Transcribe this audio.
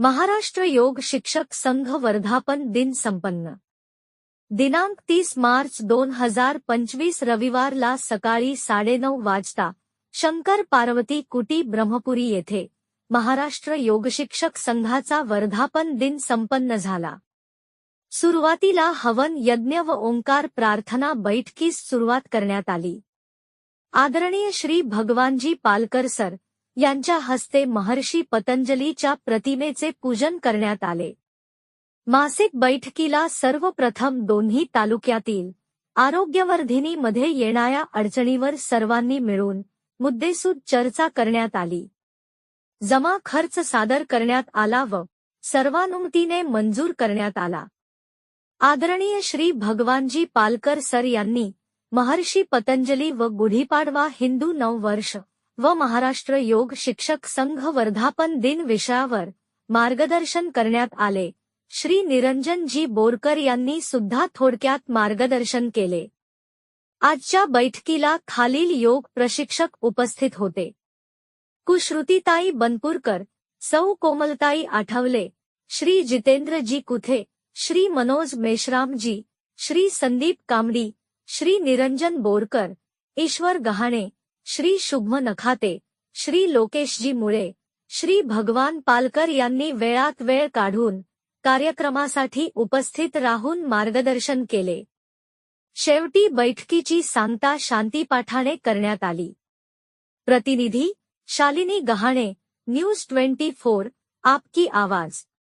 महाराष्ट्र योग शिक्षक संघ वर्धापन दिन संपन्न. दिनांक तीस मार्च दोन हजार पंचवीस रविवारला सकाळी साडेनऊ वाजता शंकर पार्वती कुटी ब्रह्मपुरी येथे महाराष्ट्र योग शिक्षक संघाचा वर्धापन दिन संपन्न झाला. सुरुवातीला हवन यज्ञ व ओंकार प्रार्थना बैठकीस सुरुवात करण्यात आली. आदरणीय श्री भगवानजी पालकर सर यांच्या हस्ते महर्षी पतंजलीच्या प्रतिमेचे पूजन करण्यात आले. मासिक बैठकीला सर्वप्रथम दोन्ही तालुक्यातील आरोग्यवर्धिनीमध्ये येणाऱ्या अडचणीवर सर्वांनी मिळून मुद्देसूद चर्चा करण्यात आली. जमा खर्च सादर करण्यात आला व सर्वानुमतीने मंजूर करण्यात आला. आदरणीय श्री भगवानजी पालकर सर यांनी महर्षी पतंजली व गुढीपाडवा हिंदू नववर्ष व महाराष्ट्र योग शिक्षक संघ वर्धापन दिन विषयावर मार्गदर्शन करण्यात आले. श्री निरंजनजी बोरकर यांनी सुद्धा थोडक्यात मार्गदर्शन केले. आजच्या बैठकीला खालील योग प्रशिक्षक उपस्थित होते. कुश्रुतीताई बनपूरकर सौ कोमलताई आठवले श्री जितेंद्रजी कुथे श्री मनोज मेश्रामजी श्री संदीप कामडी श्री निरंजन बोरकर ईश्वर गहाणे श्री शुभम नखाते श्री लोकेशजी मुळे श्री भगवान पालकर यांनी वेळात वेळ काढून कार्यक्रमासाठी उपस्थित राहून मार्गदर्शन केले. शेवटी बैठकीची सांगता शांतीपाठाने करण्यात आली. प्रतिनिधी शालिनी गहाणे न्यूज ट्वेंटी फोर आपकी आवाज.